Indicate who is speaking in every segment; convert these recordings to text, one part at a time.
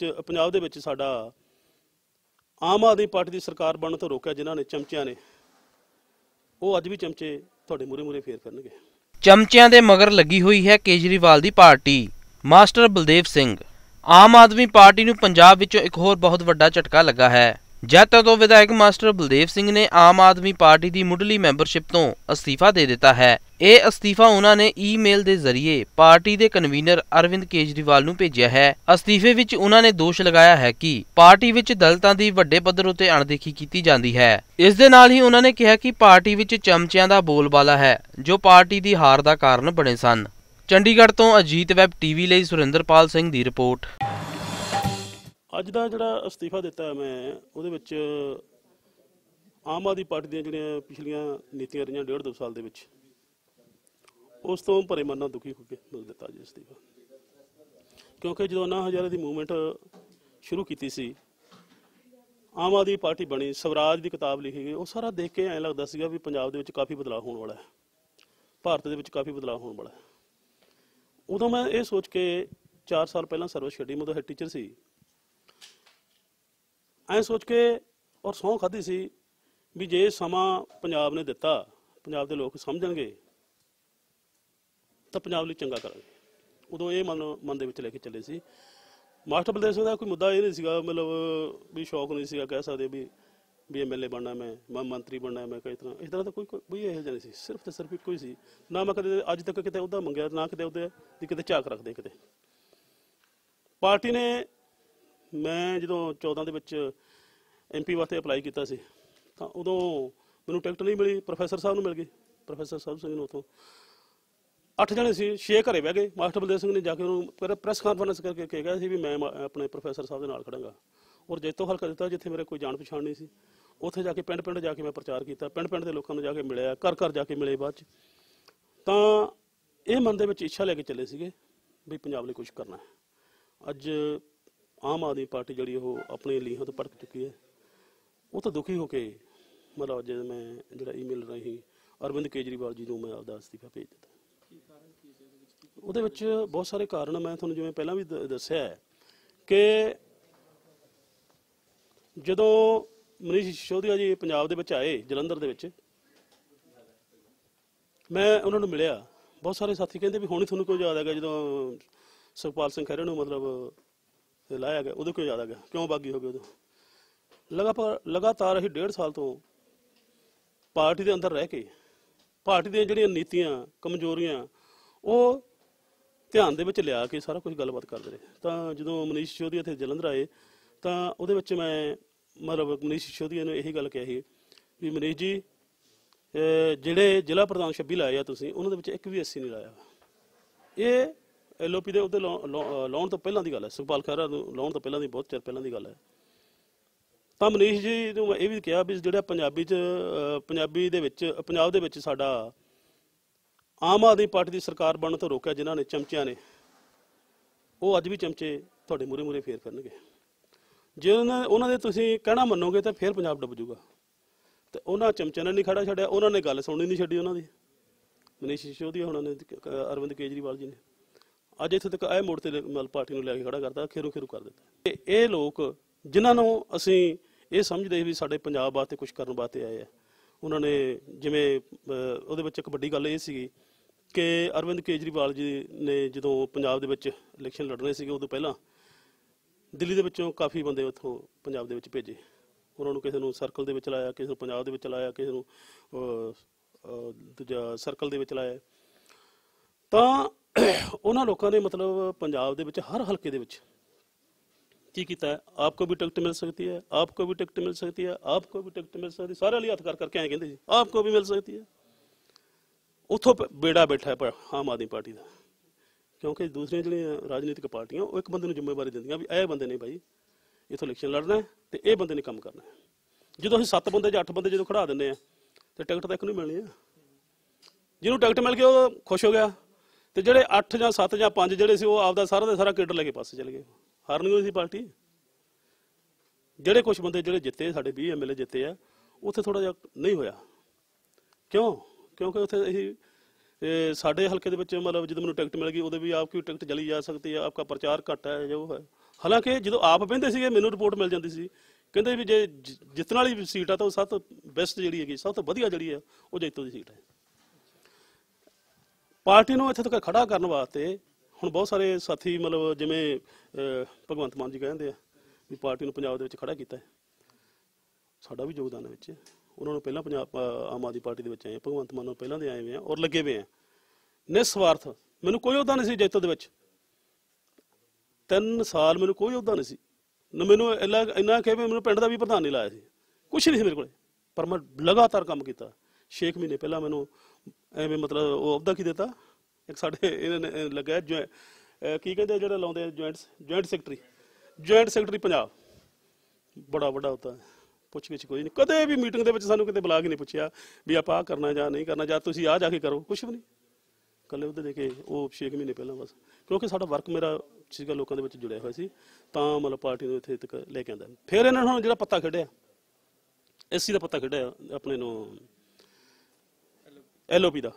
Speaker 1: ਪੰਜਾਬ ਦੇ ਵਿੱਚ ਸਾਡਾ ਆਮ ਆਦਮੀ ਪਾਰਟੀ ਦੀ ਸਰਕਾਰ ਬਣਨ ਤੋਂ ਰੋਕਿਆ ਜਿਨ੍ਹਾਂ ਨੇ ਚਮਚਿਆਂ ਨੇ, ਉਹ ਅੱਜ ਵੀ ਚਮਚੇ ਤੁਹਾਡੇ ਮੂਰੇ ਮੂਰੇ ਫੇਰ ਫਿਰਨਗੇ।
Speaker 2: ਚਮਚਿਆਂ ਦੇ ਮਗਰ ਲੱਗੀ ਹੋਈ ਹੈ ਕੇਜਰੀਵਾਲ ਦੀ party, master Baldev Singh. Aam Aadmi Party ਨੂੰ ਪੰਜਾਬ ਵਿੱਚੋਂ ਇੱਕ ਹੋਰ ਬਹੁਤ ਵੱਡਾ ਝਟਕਾ ਲੱਗਾ ਹੈ। ਜਦ ਤੋਂ ਵਿਧਾਇਕ ਮਾਸਟਰ ਬਲਦੇਵ ਸਿੰਘ ਨੇ ਆਮ ਆਦਮੀ ਪਾਰਟੀ ਦੀ ਮੁੱਢਲੀ ਮੈਂਬਰਸ਼ਿਪ ਤੋਂ ਅਸਤੀਫਾ ਦੇ ਦਿੱਤਾ ਹੈ ਇਹ ਅਸਤੀਫਾ ਉਹਨਾਂ ਨੇ ਈਮੇਲ ਦੇ ਜ਼ਰੀਏ ਪਾਰਟੀ ਦੇ ਕਨਵੀਨਰ ਅਰਵਿੰਦ ਕੇਜਰੀਵਾਲ ਨੂੰ ਭੇਜਿਆ ਹੈ। ਅਸਤੀਫੇ ਵਿੱਚ ਉਹਨਾਂ ਨੇ ਦੋਸ਼ ਲਗਾਇਆ ਹੈ ਕਿ ਪਾਰਟੀ ਵਿੱਚ ਦਲਿਤਾਂ ਦੀ ਵੱਡੇ ਪੱਧਰ ਉੱਤੇ ਅਣਦੇਖੀ ਕੀਤੀ ਜਾਂਦੀ ਹੈ। ਇਸ ਦੇ ਨਾਲ ਹੀ ਉਹਨਾਂ ਨੇ ਕਿਹਾ ਕਿ ਪਾਰਟੀ ਵਿੱਚ ਚਮਚਿਆਂ ਦਾ ਬੋਲਬਾਲਾ ਹੈ, ਜੋ ਪਾਰਟੀ ਦੀ ਹਾਰ ਦਾ ਕਾਰਨ ਬਣੇ ਸਨ। ਚੰਡੀਗੜ੍ਹ ਤੋਂ ਅਜੀਤ ਵੈਬ ਟੀਵੀ ਲਈ ਸੁਰਿੰਦਰਪਾਲ ਸਿੰਘ ਦੀ ਰਿਪੋਰਟ।
Speaker 1: ਅੱਜ ਦਾ ਜਿਹੜਾ ਅਸਤੀਫਾ ਦਿੱਤਾ ਮੈਂ, ਉਹਦੇ ਵਿੱਚ ਆਮ ਆਦਮੀ ਪਾਰਟੀ ਦੀਆਂ ਜਿਹੜੀਆਂ ਪਿਛਲੀਆਂ ਨੀਤੀਆਂ ਰਹੀਆਂ ਡੇਢ ਦੋ ਸਾਲ ਦੇ ਵਿੱਚ ਉਸ ਤੋਂ ਭਰੇ ਮਨ ਨਾਲ ਦੁਖੀ ਹੋ ਕੇ ਮਿਲ ਦਿੱਤਾ ਜੀ ਅਸਤੀਫਾ ਕਿਉਂਕਿ ਜਦੋਂ ਅੰਨਾ ਹਜ਼ਾਰੇ ਦੀ ਮੂਵਮੈਂਟ ਸ਼ੁਰੂ ਕੀਤੀ ਸੀ, ਆਮ ਆਦਮੀ ਪਾਰਟੀ ਬਣੀ, ਸਵਰਾਜ ਦੀ ਕਿਤਾਬ ਲਿਖੀ ਗਈ, ਉਹ ਸਾਰਾ ਦੇਖ ਕੇ ਐਂ ਲੱਗਦਾ ਸੀਗਾ ਵੀ ਪੰਜਾਬ ਦੇ ਵਿੱਚ ਕਾਫੀ ਬਦਲਾਅ ਹੋਣ ਵਾਲਾ ਹੈ। ਭਾਰਤ ਦੇ ਵਿੱਚ ਕਾਫੀ ਬਦਲਾਅ ਹੋਣ ਵਾਲਾ ਹੈ। ਉਦੋਂ ਮੈਂ ਇਹ ਸੋਚ ਕੇ 4 ਸਾਲ ਪਹਿਲਾਂ ਸਰਵਿਸ ਛੱਡੀ, ਮੈਂ ਉਦੋਂ ਹੈਡ ਟੀਚਰ ਸੀ। ਐਂ ਸੋਚ ਕੇ ਔਰ ਸਹੁੰ ਖਾਧੀ ਸੀ ਵੀ ਜੇ ਸਮਾਂ ਪੰਜਾਬ ਨੇ ਦਿੱਤਾ, ਪੰਜਾਬ ਦੇ ਲੋਕ ਸਮਝਣਗੇ ਤਾਂ ਪੰਜਾਬ ਲਈ ਚੰਗਾ ਕਰਾਂਗੇ। ਉਦੋਂ ਇਹ ਮਨ ਮਨ ਦੇ ਵਿੱਚ ਲੈ ਕੇ ਚੱਲੇ ਸੀ। ਮਾਸਟਰ ਬਲਦੇਵ ਸਿੰਘ ਦਾ ਕੋਈ ਮੁੱਦਾ ਇਹ ਨਹੀਂ ਸੀਗਾ, ਮਤਲਬ ਵੀ ਸ਼ੌਕ ਨਹੀਂ ਸੀਗਾ ਕਹਿ ਸਕਦੇ ਵੀ ਵੀ ਐਮਐਲਏ ਬਣਨਾ, ਮੈਂ ਮੈਂ, ਮੰਤਰੀ ਬਣਨਾ, ਮੈਂ ਕਈ ਤਰ੍ਹਾਂ। ਇਸ ਤਰ੍ਹਾਂ ਤਾਂ ਕੋਈ ਕੋਈ ਇਹੋ ਜਿਹਾ ਨਹੀਂ ਸੀ। ਸਿਰਫ ਤੇ ਸਿਰਫ ਇੱਕੋ ਹੀ ਸੀ। ਨਾ ਮੈਂ ਕਦੇ ਅੱਜ ਤੱਕ ਕਿਤੇ ਉਹਦਾ ਮੰਗਿਆ, ਨਾ ਕਿਤੇ ਉਹਦੇ ਦੀ ਕਿਤੇ ਝਾਕ ਰੱਖਦੇ ਕਿਤੇ। ਪਾਰਟੀ ਨੇ ਮੈਂ ਜਦੋਂ 14 ਦੇ ਵਿੱਚ ਐਮਪੀ ਵਾਸਤੇ ਅਪਲਾਈ ਕੀਤਾ ਸੀ, ਤਾਂ ਉਦੋਂ ਮੈਨੂੰ ਟਿਕਟ ਨਹੀਂ ਮਿਲੀ, ਪ੍ਰੋਫੈਸਰ ਸਾਹਿਬ ਨੂੰ ਮਿਲ ਗਈ। ਪ੍ਰੋਫੈਸਰ ਸਾਹਿਬ ਸਿੰਘ ਨੂੰ ਉਥੋਂ। ਅੱਠ ਜਣੇ ਸੀ, ਛੇ ਘਰੇ ਬਹਿ ਗਏ। ਮਾਸਟਰ ਬਲਦੇਵ ਸਿੰਘ ਨੇ ਜਾ ਕੇ ਉਹਨੂੰ ਪ੍ਰੈਸ ਕਾਨਫਰੰਸ ਕਰਕੇ ਕਿਹਾ ਸੀ ਵੀ ਮੈਂ ਆਪਣੇ ਪ੍ਰੋਫੈਸਰ ਸਾਹਿਬ ਦੇ ਨਾਲ ਖੜਾਂਗਾ। ਔਰ ਜੈਤੋ ਹਲਕਾ ਦਿੱਤਾ ਜਿੱਥੇ ਮੇਰੇ ਕੋਈ ਜਾਣ ਪਛਾਣ ਨਹੀਂ ਸੀ। ਉੱਥੇ ਜਾ ਕੇ ਪਿੰਡ ਪਿੰਡ ਜਾ ਕੇ ਮੈਂ ਪ੍ਰਚਾਰ ਕੀਤਾ। ਪਿੰਡ ਪਿੰਡ ਦੇ ਲੋਕਾਂ ਨੂੰ ਜਾ ਕੇ ਮਿਲਿਆ ਘਰ ਘਰ ਜਾ ਕੇ ਮਿਲੇ ਬਾਅਦ ਚ। ਤਾਂ ਇਹ ਮਨ ਦੇ ਵਿੱਚ ਇੱਛਾ ਲੈ ਕੇ ਚੱਲੇ ਸੀਗੇ ਵੀ ਪੰਜਾਬ ਲਈ ਕੁਝ ਕਰਨਾ ਹੈ। ਅੱਜ ਆਮ ਆਦਮੀ ਪਾਰਟੀ ਜਿਹੜੀ ਉਹ ਆਪਣੇ ਲੀਹਾਂ ਤੋਂ ਭੜਕ ਚੁੱਕੀ ਹੈ। ਉਹ ਤਾਂ ਦੁਖੀ ਹੋ ਕੇ ਮਤਲਬ ਅੱਜ ਮੈਂ ਜਿਹੜਾ ਈਮੇਲ ਰਾਹੀਂ ਅਰਵਿੰਦ ਕੇਜਰੀਵਾਲ ਜੀ ਨੂੰ ਮੈਂ ਆਪਦਾ ਅਸਤੀਫਾ ਭੇਜ ਦਿੱਤਾ। ਉਹਦੇ ਵਿੱਚ ਬਹੁਤ ਸਾਰੇ ਕਾਰਨ ਮੈਂ ਤੁਹਾਨੂੰ ਜਿਵੇਂ ਪਹਿਲਾਂ ਵੀ ਦ- ਦੱਸਿਆ ਹੈ ਕਿ ਜਦੋਂ ਮਨੀਸ਼ ਸਿਸੋਦੀਆ ਜੀ ਪੰਜਾਬ ਦੇ ਵਿੱਚ ਆਏ, ਜਲੰਧਰ ਦੇ ਵਿੱਚ, ਮੈਂ ਉਹਨਾਂ ਨੂੰ ਮਿਲਿਆ। ਬਹੁਤ ਸਾਰੇ ਸਾਥੀ ਕਹਿੰਦੇ ਵੀ ਹੁਣ ਹੀ ਤੁਹਾਨੂੰ ਕਿਉਂ ਯਾਦ ਆ ਗਿਆ? ਜਦੋਂ ਸੁਖਪਾਲ ਸਿੰਘ ਖਹਿਰੇ ਨੂੰ ਮਤਲਬ ਲਾਇਆ ਗਿਆ, ਉਦੋਂ ਕਿਉਂ ਯਾਦ ਆ ਗਿਆ? ਕਿਉਂ ਬਾਗੀ ਹੋ ਗਏ ਉਦੋਂ? ਲਗਾਤਾਰ ਲਗਾਤਾਰ ਅਸੀਂ ਡੇਢ ਸਾਲ ਤੋਂ ਪਾਰਟੀ ਦੇ ਅੰਦਰ ਰਹਿ ਕੇ, ਪਾਰਟੀ ਦੀਆਂ ਜਿਹੜੀਆਂ ਨੀਤੀਆਂ, ਕਮਜ਼ੋਰੀਆਂ, ਉਹ ਧਿਆਨ ਦੇ ਵਿੱਚ ਲਿਆ ਕੇ ਸਾਰਾ ਕੁਝ ਗੱਲਬਾਤ ਕਰਦੇ ਰਹੇ। ਤਾਂ ਜਦੋਂ ਮਨੀਸ਼ ਸਿਸੋਦੀਆ ਇੱਥੇ ਜਲੰਧਰ ਆਏ, ਤਾਂ ਉਹਦੇ ਵਿੱਚ ਮੈਂ ਮਤਲਬ ਮਨੀਸ਼ ਸਿਸੋਦੀਆ ਨੂੰ ਇਹੀ ਗੱਲ ਕਹੀ ਵੀ ਮਨੀਸ਼ ਜੀ ਜਿਹੜੇ ਜ਼ਿਲ੍ਹਾ ਪ੍ਰਧਾਨ 26 ਲਾਏ ਆ ਤੁਸੀਂ, ਉਹਨਾਂ ਦੇ ਵਿੱਚ ਇੱਕ ਵੀ ਐਸਸੀ ਨਹੀਂ ਲਾਇਆ। ਇਹ ਐਲਓਪੀ ਦੇ ਉੱਤੇ ਲਾਉ- ਲਾਉ- ਲਾਉਣ ਤੋਂ ਪਹਿਲਾਂ ਦੀ ਗੱਲ ਹੈ, ਸੁਖਪਾਲ ਖਹਿਰਾ ਨੂੰ ਲਾਉਣ ਤੋਂ ਪਹਿਲਾਂ ਦੀ, ਬਹੁਤ ਚਿਰ ਪਹਿਲਾਂ ਦੀ ਗੱਲ ਹੈ। ਤਾਂ ਮਨੀਸ਼ ਜੀ ਨੂੰ ਮੈਂ ਇਹ ਵੀ ਕਿਹਾ ਵੀ ਜਿਹੜਾ ਪੰਜਾਬੀ ਚ ਪੰਜਾਬੀ ਦੇ ਵਿੱਚ, ਪੰਜਾਬ ਦੇ ਵਿੱਚ ਸਾਡਾ ਆਮ ਆਦਮੀ ਪਾਰਟੀ ਦੀ ਸਰਕਾਰ ਬਣਨ ਤੋਂ ਰੋਕਿਆ ਜਿਨ੍ਹਾਂ ਨੇ ਚਮਚਿਆਂ ਨੇ, ਉਹ ਅੱਜ ਵੀ ਚਮਚੇ ਤੁਹਾਡੇ ਮੂਰੇ ਮੂਰੇ ਫੇਰ ਕਰਨਗੇ ਜੇ ਉਹਨਾਂ ਉਹਨਾਂ ਦੇ ਤੁਸੀਂ ਕਹਿਣਾ ਮੰਨੋਗੇ ਤਾਂ ਫੇਰ ਪੰਜਾਬ ਡੁੱਬ ਜਾਊਗਾ ਤੇ ਉਹਨਾਂ ਚਮਚਿਆਂ ਨੇ ਨਹੀਂ ਖੜਾ ਛੱਡਿਆ, ਉਹਨਾਂ ਨੇ ਗੱਲ ਸੁਣਨੀ ਨਹੀਂ ਛੱਡੀ ਉਹਨਾਂ ਦੀ। ਮਨੀਸ਼ ਸਿਸੋਦੀਆ ਉਹਨਾਂ ਨੇ ਅਰਵਿੰਦ ਕੇਜਰੀਵਾਲ ਜੀ ਨੇ। ਅੱਜ ਇੱਥੇ ਤੱਕ ਇਹ ਮੋੜ ਤੇ ਮਲ ਪਾਰਟੀ ਨੂੰ ਲੈ ਕੇ ਖੜਾ ਕਰਤਾ, ਖੇਰੂ ਖੇਰੂ ਕਰ ਦਿੱਤਾ। ਤੇ ਇਹ ਲੋਕ ਜਿਨ੍ਹਾਂ ਨੂੰ ਅਸੀਂ ਇਹ ਸਮਝਦੇ ਵੀ ਸਾਡੇ ਪੰਜਾਬ ਵਾਸਤੇ ਕੁਝ ਕਰਨ ਵਾਸਤੇ ਆਏ ਆ, ਉਹਨਾਂ ਨੇ ਜਿਵੇਂ ਉਹਦੇ ਵਿੱਚ ਇੱਕ ਵੱਡੀ ਗੱਲ ਇਹ ਸੀਗੀ ਕਿ ਅਰਵਿੰਦ ਕੇਜਰੀਵਾਲ ਜੀ ਨੇ ਜਦੋਂ ਪੰਜਾਬ ਦੇ ਵਿੱਚ ਇਲੈਕਸ਼ਨ ਲੜਨੇ ਸੀਗੇ ਉਦੋਂ ਪਹਿਲਾਂ, ਦਿੱਲੀ ਦੇ ਵਿੱਚੋਂ ਕਾਫੀ ਬੰਦੇ ਉੱਥੋਂ ਪੰਜਾਬ ਦੇ ਵਿੱਚ ਭੇਜੇ। ਉਹਨਾਂ ਨੂੰ ਕਿਸੇ ਨੂੰ ਸਰਕਲ ਦੇ ਵਿੱਚ ਲਾਇਆ, ਕਿਸੇ ਨੂੰ ਪੰਜਾਬ ਦੇ ਵਿੱਚ ਲਾਇਆ, ਕਿਸੇ ਨੂੰ ਦੂਜਾ ਸਰਕਲ ਦੇ ਵਿੱਚ ਲਾਇਆ। ਤਾਂ ਉਹਨਾਂ ਲੋਕਾਂ ਨੇ ਮਤਲਬ ਪੰਜਾਬ ਦੇ ਵਿੱਚ ਹਰ ਹਲਕੇ ਦੇ ਵਿੱਚ ਕੀ ਕੀਤਾ ਹੈ? ਆਪਕੋ ਵੀ ਟਿਕਟ ਮਿਲ ਸਕਦੀ ਹੈ, ਆਪਕੋ ਵੀ ਟਿਕਟ ਮਿਲ ਸਕਦੀ ਹੈ, ਆਪਕੋ ਵੀ ਟਿਕਟ ਮਿਲ ਸਕਦੀ ਹੈ। ਸਾਰੇ ਵਾਲੀ ਹੱਥ ਕਰ ਕਰਕੇ ਐਂ ਕਹਿੰਦੇ ਸੀ ਆਪਕੋ ਵੀ ਮਿਲ ਸਕਦੀ ਹੈ। ਉੱਥੋਂ ਬੇੜਾ ਬੈਠਾ ਹੈ ਪ- ਆਮ ਆਦਮੀ ਪਾਰਟੀ ਦਾ। ਕਿਉਂਕਿ ਦੂਸਰੀਆਂ ਜਿਹੜੀਆਂ ਰਾਜਨੀਤਿਕ ਪਾਰਟੀਆਂ, ਉਹ ਇੱਕ ਬੰਦੇ ਨੂੰ ਜ਼ਿੰਮੇਵਾਰੀ ਦਿੰਦੀਆਂ ਵੀ ਇਹ ਬੰਦੇ ਨੇ ਭਾਈ ਇਥੋਂ ਇਲੈਕਸ਼ਨ ਲੜਨਾ ਹੈ ਤੇ ਇਹ ਬੰਦੇ ਨੇ ਕੰਮ ਕਰਨਾ ਜਦੋਂ ਅਸੀਂ 7 ਬੰਦੇ ਜਾਂ 8 ਬੰਦੇ ਜਦੋਂ ਖੜਾ ਦਿੰਦੇ ਆ ਤੇ ਟਿਕਟ ਤਾਂ ਇੱਕ ਨੂੰ ਮਿਲਣੀ ਆ ਜਿਹਨੂੰ ਟਿਕਟ ਮਿਲ ਗਈ, ਉਹ ਖੁਸ਼ ਹੋ ਗਿਆ। ਤੇ ਜਿਹੜੇ 8 ਜਾਂ 7 ਜਾਂ 5 ਜਿਹੜੇ ਸੀ, ਉਹ ਆਪਦਾ ਸਾਰਾ ਦਾ ਸਾਰਾ ਕੇਡਰ ਲੈ ਕੇ ਪਾਸੇ ਚਲੇ ਗਏ। ਹਾਰਨੀ ਹੋਈ ਸੀ ਪਾਰਟੀ? ਜਿਹੜੇ ਕੁਝ ਬੰਦੇ ਜਿਹੜੇ ਜਿੱਤੇ, ਸਾਡੇ 20 ਐਮਐਲਏ ਜਿੱਤੇ ਆ, ਉੱਥੇ ਥੋੜਾ ਜਿਹਾ ਨਹੀਂ ਹੋਇਆ। ਕਿਉਂ? ਕਿਉਂਕਿ ਉੱਥੇ ਅਸੀਂ ਇਹ ਸਾਡੇ ਹਲਕੇ ਦੇ ਵਿੱਚ ਮਤਲਬ ਜਦੋਂ ਮੈਨੂੰ ਟਿਕਟ ਮਿਲ ਗਈ, ਉਹਦੇ ਵੀ ਆਪਕੀ ਟਿਕਟ ਚਲੀ ਜਾ ਸਕਦੀ ਹੈ ਆਪਕਾ ਪ੍ਰਚਾਰ ਘੱਟ ਹੈ, ਜੋ ਹੈ। ਹਾਲਾਂਕਿ ਜਦੋਂ ਆਪ ਬਹਿੰਦੇ ਸੀਗੇ, ਮੈਨੂੰ ਰਿਪੋਰਟ ਮਿਲ ਜਾਂਦੀ ਸੀ। ਕਹਿੰਦੇ ਵੀ ਜੇ ਜਿੱਤਣ ਵਾਲੀ ਵੀ ਸੀਟ ਆ, ਤਾਂ ਉਹ ਸਭ ਤੋਂ ਬੈਸਟ ਜਿਹੜੀ ਹੈਗੀ, ਸਭ ਤੋਂ ਵਧੀਆ ਜਿਹੜੀ ਆ, ਉਹ ਜੈਤੋ ਦੀ ਸੀਟ ਹੈ। ਪਾਰਟੀ ਨੂੰ ਇੱਥੇ ਤੱਕ ਖੜਾ ਕਰਨ ਵਾਸਤੇ ਹੁਣ ਬਹੁਤ ਸਾਰੇ ਸਾਥੀ ਮਤਲਬ ਜਿਵੇਂ ਭਗਵੰਤ ਮਾਨ ਜੀ ਕਹਿੰਦੇ ਆ ਵੀ ਪਾਰਟੀ ਨੂੰ ਪੰਜਾਬ ਦੇ ਵਿੱਚ ਖੜਾ ਕੀਤਾ ਹੈ। ਸਾਡਾ ਵੀ ਯੋਗਦਾਨ ਹੈ ਵਿੱਚ। ਉਹਨਾਂ ਨੂੰ ਪਹਿਲਾਂ ਪੰਜਾਬ ਆਮ ਆਦਮੀ ਪਾਰਟੀ ਦੇ ਵਿੱਚ ਆਏ ਭਗਵੰਤ ਮਾਨ ਨੂੰ ਪਹਿਲਾਂ ਦੇ ਆਏ ਹੋਏ ਆ ਔਰ ਲੱਗੇ ਹੋਏ ਆ ਨਿਸਵਾਰਥ, ਮੈਨੂੰ ਕੋਈ ਅਹੁਦਾ ਨਹੀਂ ਸੀ ਜੈਤੋ ਦੇ ਵਿੱਚ। ਤਿੰਨ ਸਾਲ ਮੈਨੂੰ ਕੋਈ ਅਹੁਦਾ ਨਹੀਂ ਸੀ। ਨਾ ਮੈਨੂੰ ਇੰਨਾ ਇੰਨਾ ਕਿ ਵੀ ਮੈਨੂੰ ਪਿੰਡ ਦਾ ਵੀ ਪ੍ਰਧਾਨ ਨਹੀਂ ਲਾਇਆ ਸੀ। ਕੁਛ ਨਹੀਂ ਸੀ ਮੇਰੇ ਕੋਲੇ। ਪਰ ਮੈਂ ਲਗਾਤਾਰ ਕੰਮ ਕੀਤਾ। 6 ਮਹੀਨੇ ਪਹਿਲਾਂ ਮੈਨੂੰ ਐਵੇਂ ਮਤਲਬ ਉਹ ਅਹੁਦਾ ਕੀ ਦਿੱਤਾ? ਇੱਕ ਸਾਡੇ ਇਹਨਾਂ ਨੇ, ਇਹ ਲੱਗਾ ਕੀ ਕਹਿੰਦੇ ਜਿਹੜਾ ਲਾਉਂਦੇ joint joint secretary joint secretary Punjab. ਬੜਾ ਵੱਡਾ ਹੁੰਦਾ ਹੈ। ਪੁੱਛਗਿੱਛ ਕੋਈ ਨਹੀਂ ਕਦੇ ਵੀ ਮੀਟਿੰਗ ਦੇ ਵਿੱਚ ਸਾਨੂੰ ਕਿਤੇ ਬੁਲਾ ਕੇ ਨਹੀਂ ਪੁੱਛਿਆ ਵੀ ਆਪਾਂ ਆਹ ਕਰਨਾ ਜਾਂ ਨਹੀਂ ਕਰਨਾ ਜਾਂ ਤੁਸੀਂ ਆ ਜਾ ਕੇ ਕਰੋ ਕੁਛ ਵੀ ਨਹੀਂ। ਕੱਲੇ ਉਹਦੇ ਦੇ ਕੇ ਉਹ 6 ਮਹੀਨੇ ਪਹਿਲਾਂ ਬਸ। ਕਿਉਂਕਿ ਸਾਡਾ ਵਰਕ ਮੇਰਾ ਸੀਗਾ ਲੋਕਾਂ ਦੇ ਵਿੱਚ ਜੁੜਿਆ ਹੋਇਆ ਸੀ ਤਾਂ ਮਤਲਬ ਪਾਰਟੀ ਨੂੰ ਇੱਥੇ ਤੱਕ ਲੈ ਕੇ ਆਂਦਾ। ਫਿਰ ਇਹਨਾਂ ਨੂੰ ਜਿਹੜਾ ਪੱਤਾ ਖੇਡਿਆ ਐਸਸੀ ਦਾ ਪੱਤਾ ਖੇਡਿਆ ਆਪਣੇ ਨੂੰ ਐਲਓਪੀ ਦਾ।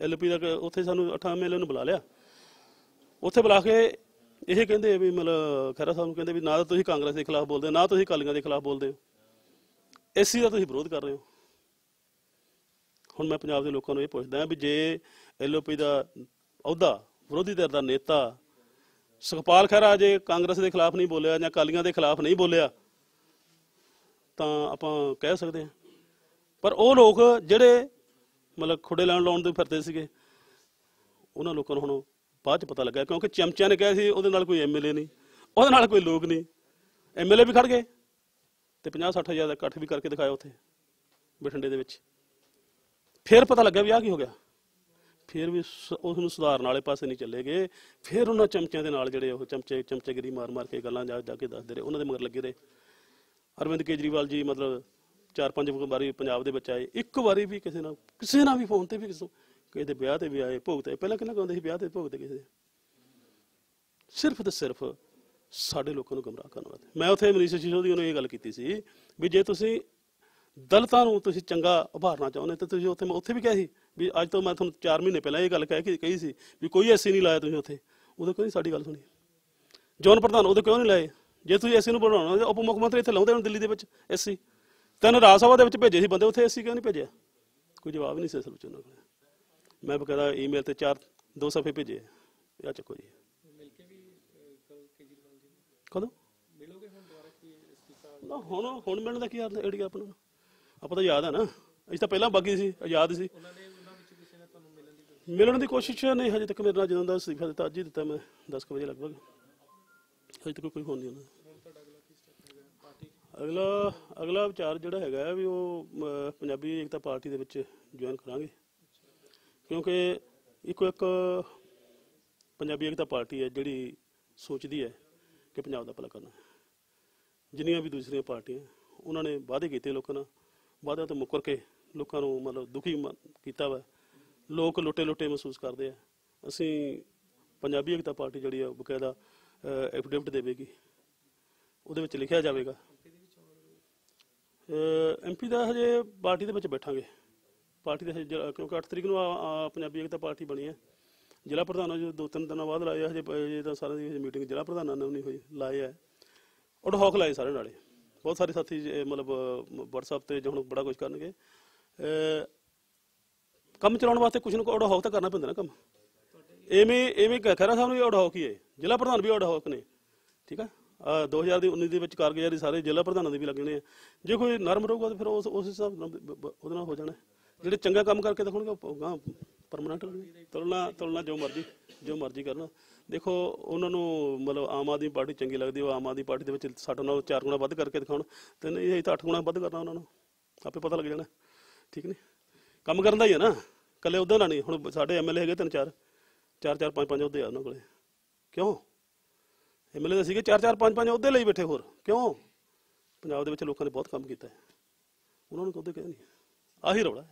Speaker 1: ਐਲਓਪੀ ਦਾ ਉੱਥੇ ਸਾਨੂੰ 8 ਐਮਐਲਏ ਨੂੰ ਬੁਲਾ ਲਿਆ। ਉੱਥੇ ਬੁਲਾ ਕੇ ਇਹ ਕਹਿੰਦੇ ਵੀ ਮਤਲਬ ਖੈਰਾ ਸਾਹਿਬ ਨੂੰ ਕਹਿੰਦੇ ਵੀ ਨਾ ਤਾਂ ਤੁਸੀਂ ਕਾਂਗਰਸ ਦੇ ਖਿਲਾਫ ਬੋਲਦੇ ਹੋ, ਨਾ ਤੁਸੀਂ ਕਾਲੀਆਂ ਦੇ ਖਿਲਾਫ ਬੋਲਦੇ। ਹੋ ਐਸਸੀ ਦਾ ਤੁਸੀਂ ਵਿਰੋਧ ਕਰ ਰਹੇ ਹੋ? ਹੁਣ ਮੈਂ ਪੰਜਾਬ ਦੇ ਲੋਕਾਂ ਨੂੰ ਇਹ ਪੁੱਛਦਾ ਵੀ ਜੇ ਐਲਓਪੀ ਦਾ ਅਹੁਦਾ, ਵਿਰੋਧੀ ਧਿਰ ਦਾ ਨੇਤਾ ਸੁਖਪਾਲ ਖਹਿਰਾ ਜੇ ਕਾਂਗਰਸ ਦੇ ਖਿਲਾਫ ਨਹੀਂ ਬੋਲਿਆ ਜਾਂ ਕਾਲੀਆਂ ਦੇ ਖਿਲਾਫ ਨਹੀਂ ਬੋਲਿਆ, ਤਾਂ ਆਪਾਂ ਕਹਿ ਸਕਦੇ ਹਾਂ। ਪਰ ਉਹ ਲੋਕ ਜਿਹੜੇ ਮਤਲਬ ਖੁੱਡੇ ਲੈਣ ਲਾਉਣ ਦੇ ਫਿਰਦੇ ਸੀਗੇ, ਉਹਨਾਂ ਲੋਕਾਂ ਨੂੰ ਹੁਣ ਬਾਅਦ ਚ ਪਤਾ ਲੱਗਾ ਕਿਉਂਕਿ ਚਮਚਿਆਂ ਨੇ ਕਿਹਾ ਸੀ ਉਹਦੇ ਨਾਲ ਕੋਈ ਐਮਐਲਏ ਨਹੀਂ, ਉਹਦੇ ਨਾਲ ਕੋਈ ਲੋਕ ਨਹੀਂ। ਐਮਐਲਏ ਵੀ ਖੜ ਗਏ। ਤੇ 50 60 ਹਜ਼ਾਰ ਦਾ ਇਕੱਠ ਵੀ ਕਰਕੇ ਦਿਖਾਇਆ ਉੱਥੇ, ਬਠਿੰਡੇ ਦੇ ਵਿੱਚ। ਫਿਰ ਪਤਾ ਲੱਗਾ ਵੀ ਆਹ ਕੀ ਹੋ ਗਿਆ। ਫਿਰ ਵੀ ਸ- ਉਸ ਨੂੰ ਸੁਧਾਰਨ ਵਾਲੇ ਪਾਸੇ ਨਹੀਂ ਚੱਲੇ ਗਏ। ਫਿਰ ਉਹਨਾਂ ਚਮਚਿਆਂ ਦੇ ਨਾਲ ਜਿਹੜੇ ਉਹ ਚਮਚੇ, ਚਮਚੇਗਰੀ ਮਾਰ ਮਾਰ ਕੇ ਗੱਲਾਂ ਜਾ ਜਾ ਕੇ ਦੱਸਦੇ ਰਹੇ। ਉਹਨਾਂ ਦੇ ਮਗਰ ਲੱਗੇ ਰਹੇ। ਅਰਵਿੰਦ ਕੇਜਰੀਵਾਲ ਜੀ ਮਤਲਬ ਚਾਰ ਪੰਜ ਵਾਰੀ ਪੰਜਾਬ ਦੇ ਵਿੱਚ ਆਏ। ਇੱਕ ਵਾਰੀ ਵੀ ਕਿਸੇ ਨਾਲ ਕਿਸੇ ਨਾਲ ਵੀ ਫੋਨ ਤੇ ਵੀ ਕਿਸੇ ਕਿਸੇ ਦੇ ਵਿਆਹ ਤੇ ਵੀ ਆਏ, ਭੋਗ ਤੇ ਪਹਿਲਾਂ ਕਿਹਨਾਂ ਕਹਿੰਦੇ ਸੀ? ਵਿਆਹ ਤੇ, ਭੋਗ ਤੇ ਕਿਸੇ ਦੇ? ਸਿਰਫ ਤੇ ਸਿਰਫ ਸਾਡੇ ਲੋਕਾਂ ਨੂੰ ਗਮਰਾਹ ਕਰਨ ਵਾਸਤੇ। ਮੈਂ ਉੱਥੇ ਮਨੀਸ਼ ਸਿਸੋਦੀ ਨੂੰ ਇਹ ਗੱਲ ਕੀਤੀ ਸੀ ਵੀ ਜੇ ਤੁਸੀਂ ਦਲਤਾਂ ਨੂੰ ਤੁਸੀਂ ਚੰਗਾ ਉਭਾਰਨਾ ਚਾਹੁੰਦੇ ਤਾਂ ਤੁਸੀਂ ਉੱਥੇ, ਮੈਂ ਉੱਥੇ ਵੀ ਕਿਹਾ ਸੀ ਵੀ ਅੱਜ ਤੋਂ ਮੈਂ ਤੁਹਾਨੂੰ 4 ਮਹੀਨੇ ਪਹਿਲਾਂ ਇਹ ਗੱਲ ਕਹਿ ਕੇ ਕਹੀ ਸੀ ਵੀ ਕੋਈ ਐਸੀ ਨਹੀਂ ਲਾਇਆ ਤੁਸੀਂ ਉੱਥੇ। ਉਦੋਂ ਕੋਈ ਸਾਡੀ ਗੱਲ ਸੁਣੀ। ਜੋਨ ਪ੍ਰਧਾਨ ਉਦੋਂ ਕਿਉਂ ਨਹੀਂ ਲਾਏ। ਜੇ ਤੁਸੀਂ ਐਸੀ ਨੂੰ ਬਣਾਉਣਾ ਉਪ ਮੁੱਖ ਮੰਤਰੀ ਇੱਥੇ ਲਾਉਂਦੇ ਹੁਣ ਦਿੱਲੀ ਦੇ ਵਿੱਚ ਐਸੀ। ਤਿੰਨ ਰਾਜ ਸਭਾ ਦੇ ਵਿੱਚ ਭੇਜੇ ਸੀ ਬੰਦੇ, ਉੱਥੇ ਐਸੀ ਕਿਉਂ ਨਹੀਂ ਭੇਜਿਆ? ਕੋਈ ਜਵਾਬ ਨਹੀਂ ਸੀ ਅਸਲ ਵਿੱਚ ਉਹਨਾਂ ਕੋਲ। ਮੈਂ ਬਕਾਇਦਾ ਈਮੇਲ ਤੇ ਚਾਰ, ਦੋ ਸਫੇ ਭੇਜੇ। ਆ ਚੱਕੋ ਜੀ। ਕਦੋਂ? ਮਿਲੋਗੇ ਹੁਣ ਦੁਬਾਰਾ ਕੀ ਇਸਤੀਫਾ ਹੁਣ ਹੁਣ ਮਿਲਣ ਦਾ ਕੀ ਯਾਦ ਏੜੀਆ ਆਪਣਾ ਆਪਾਂ ਤਾਂ ਯਾਦ ਹੈ ਨਾ। ਅਸੀਂ ਤਾਂ ਪਹਿਲਾਂ ਬਾਗੀ ਸੀ ਆਜ਼ਾਦ ਸੀ। ਮਿਲਣ ਦੀ ਕੋਸ਼ਿਸ਼ ਨਹੀਂ, ਹਜੇ ਤੱਕ ਮੇਰੇ ਨਾਲ ਜਦੋਂ ਦਾ ਅਸਤੀਫਾ ਦਿੱਤਾ ਅੱਜ ਹੀ ਦਿੱਤਾ ਮੈਂ 10 ਕੁ ਵਜੇ ਲਗਭਗ। ਹਜੇ ਤੱਕ ਕੋਈ ਫੋਨ ਨਹੀਂ ਉਹਨਾਂ ਅਗਲਾ ਅਗਲਾ ਵਿਚਾਰ ਜਿਹੜਾ ਹੈਗਾ ਵੀ ਉਹ ਪੰਜਾਬੀ ਏਕਤਾ ਪਾਰਟੀ ਦੇ ਵਿੱਚ ਜੁਆਇਨ ਕਰਾਂਗੇ। ਕਿਉਂਕਿ ਇੱਕੋ ਇੱਕ ਪੰਜਾਬੀ ਏਕਤਾ ਪਾਰਟੀ ਹੈ ਜਿਹੜੀ ਸੋਚਦੀ ਹੈ। ਕਿ ਪੰਜਾਬ ਦਾ ਭਲਾ ਕਰਨਾ ਜਿੰਨੀਆਂ ਵੀ ਦੂਸਰੀਆਂ ਪਾਰਟੀਆਂ, ਉਹਨਾਂ ਨੇ ਵਾਅਦੇ ਕੀਤੇ ਲੋਕਾਂ ਨਾਲ। ਵਾਅਦਿਆਂ ਤੋਂ ਮੁੱਕਰ ਕੇ ਲੋਕਾਂ ਨੂੰ ਮਤਲਬ ਦੁਖੀ ਕੀਤਾ ਵਾ। ਲੋਕ ਲੁੱਟੇ ਲੁੱਟੇ ਮਹਿਸੂਸ ਕਰਦੇ ਆ। ਅਸੀਂ ਪੰਜਾਬੀ ਏਕਤਾ ਪਾਰਟੀ ਜਿਹੜੀ ਆ ਬਕਾਇਦਾ ਐਫੀਡੇਵਿਟ ਦੇਵੇਗੀ। ਉਹਦੇ ਵਿੱਚ ਲਿਖਿਆ ਜਾਵੇਗਾ। ਐਮਪੀ ਦਾ ਹਜੇ ਪਾਰਟੀ ਦੇ ਵਿੱਚ ਬੈਠਾਂਗੇ। ਪਾਰਟੀ ਦੇ ਕਿਉਂਕਿ 8 ਤਰੀਕ ਨੂੰ ਪੰਜਾਬੀ ਏਕਤਾ ਪਾਰਟੀ ਬਣੀ ਹੈ। ਜ਼ਿਲ੍ਹਾ ਪ੍ਰਧਾਨਾਂ ਜੋ ਦੋ ਤਿੰਨ ਦਿਨਾਂ ਬਾਅਦ ਲਾਏ ਆ, ਹਜੇ ਪ- ਇਹ ਤਾਂ ਸਾਰਿਆਂ ਦੀ ਹਜੇ ਮੀਟਿੰਗ ਜ਼ਿਲ੍ਹਾ ਪ੍ਰਧਾਨਾਂ ਨਾਲ ਨਹੀਂ ਹੋਈ ਲਾਏ ਆ। ਔਰ ਹੌਕ ਲਾਏ ਸਾਰੇ ਨਾਲੇ। ਬਹੁਤ ਸਾਰੇ ਸਾਥੀ ਜੇ ਮਤਲਬ WhatsApp ਤੇ ਜੋ ਹੁਣ ਬੜਾ ਕੁਝ ਕਰਨਗੇ। ਅਹ, ਕੰਮ ਚਲਾਉਣ ਵਾਸਤੇ ਕੁਝ ਨਾ ਕੋਈ ਹੌਕ ਤਾਂ ਕਰਨਾ ਪੈਂਦਾ ਨਾ ਕੰਮ। ਐਵੇਂ ਐਵੇਂ ਕ- ਖਹਿਰਾ ਸਾਹਿਬ ਨੂੰ ਵੀ ਹੌਕ ਹੀ ਹੈ। ਜ਼ਿਲ੍ਹਾ ਪ੍ਰਧਾਨ ਵੀ ਹੌਕ ਨੇ ਠੀਕ ਆ? ਆਹ 2000 ਦੀ 19 ਦੇ ਵਿੱਚ ਕਾਰਗੁਜ਼ਾਰੀ ਸਾਰੇ ਜ਼ਿਲ੍ਹਾ ਪ੍ਰਧਾਨਾਂ ਦੇ ਵੀ ਲੱਗਣੇ ਆ। ਜੇ ਕੋਈ ਨਰਮ ਰਹੂਗਾ ਤਾਂ ਫਿਰ ਉਸ ਉਸ ਹਿਸਾਬ ਨਾਲ ਬ- ਬ- ਉਹਦੇ ਨਾਲ ਹੋ ਜਾਣਾ। ਜਿਹੜੇ ਚੰਗਾ ਕੰਮ ਕਰਕੇ ਦਿਖਾਉਣਗੇ ਉਹ ਗਾਂ ਪਰਮਨੈਂਟ ਤੁਲਨਾ ਤੁਲਨਾ ਜੋ ਮਰਜ਼ੀ ਜੋ ਮਰਜ਼ੀ ਕਰਨਾ। ਦੇਖੋ, ਉਹਨਾਂ ਨੂੰ ਮਤਲਬ ਆਮ ਆਦਮੀ ਪਾਰਟੀ ਚੰਗੀ ਲੱਗਦੀ, ਉਹ ਆਮ ਆਦਮੀ ਪਾਰਟੀ ਦੇ ਵਿੱਚ ਸਾਡੇ ਨਾਲ ਚਾਰ ਗੁਣਾ ਵੱਧ ਕਰਕੇ ਦਿਖਾਉਣ। ਤੇ ਨਹੀਂ ਇਹ ਤਾਂ ਅੱਠ ਗੁਣਾ ਵੱਧ ਕਰਨਾ ਉਹਨਾਂ ਨੂੰ। ਆਪੇ ਪਤਾ ਲੱਗ ਜਾਣਾ। ਠੀਕ ਨਹੀਂ? ਕੰਮ ਕਰਨ ਦਾ ਹੀ ਹੈ ਨਾ। ਕੱਲੇ ਉਹਦਾ ਨਾਲ ਨਹੀਂ। ਹੁਣ ਸਾਡੇ ਐਮਐਲਏ ਹੈਗੇ ਤਿੰਨ ਚਾਰ। ਚਾਰ ਚਾਰ, ਪੰਜ ਪੰਜ ਉਹਦੇ ਆ ਉਹਨਾਂ ਕੋਲੇ। ਕਿਉਂ? ਐਮਐਲਏ ਦੇ ਸੀਗੇ ਚਾਰ ਚਾਰ, ਪੰਜ ਪੰਜ ਉਹਦੇ ਲਈ ਬੈਠੇ ਹੋਰ। ਕਿਉਂ? ਪੰਜਾਬ ਦੇ ਵਿੱਚ ਲੋਕਾਂ ਨੇ ਬਹੁਤ ਕੰਮ ਕੀਤਾ ਹੈ। ਉਹਨਾਂ ਨੂੰ ਉਹਦੇ ਕਹਿੰਦੇ ਨਹੀਂ। ਆਹੀ ਰੌਲਾ ਹੈ।